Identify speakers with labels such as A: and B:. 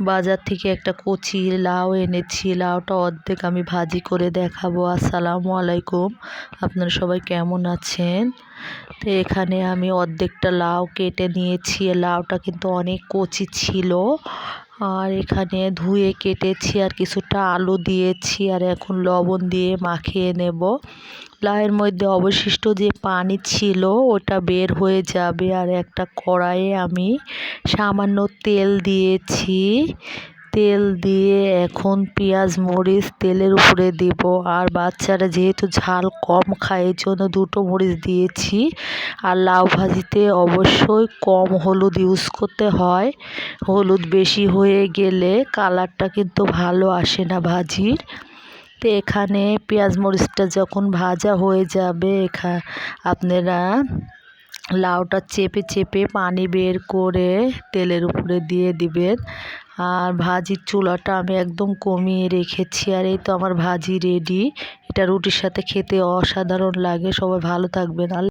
A: বাজার থেকে একটা কচি লাউ এনেছি। লাউটা অর্ধেক আমি ভাজি করে দেখাবো। আসসালামু আলাইকুম। আপনারা সবাই কেমন আছেন? তো এখানে আমি অর্ধেকটা লাউ কেটে নিয়েছি। লাউটা কিন্তু অনেক কচি ছিল। আর এখানে ধুয়ে কেটেছি আর কিছুটা আলু দিয়েছি। আর এখন লবণ দিয়ে মাখিয়ে নেব। লাউয়ের মধ্যে অবশিষ্ট যে পানি ছিল, ওটা বের হয়ে যাবে। আর একটা কড়াইয়ে আমি সামান্য তেল দিয়েছি। তেল দিয়ে এখন পেঁয়াজ, মরিচ তেলের উপরে দেব। আর বাচ্চারা যেহেতু ঝাল কম খায় এই জন্য দুটো মরিচ দিয়েছি। আর লাউ ভাজিতে অবশ্যই কম হলুদ ইউজ করতে হয়। হলুদ বেশি হয়ে গেলে কালারটা কিন্তু ভালো আসে না ভাজির। তো এখানে পেঁয়াজ মরিচটা যখন ভাজা হয়ে যাবে, এখা, আপনারা লাউটা চেপে চেপে পানি বের করে তেলের উপরে দিয়ে দিবেন। আর ভাজির চুলাটা আমি একদম কমিয়ে রেখেছি, আর এই তো আমার ভাজি রেডি। এটা রুটির সাথে খেতে অসাধারণ লাগে, সবাই ভালো থাকবেন।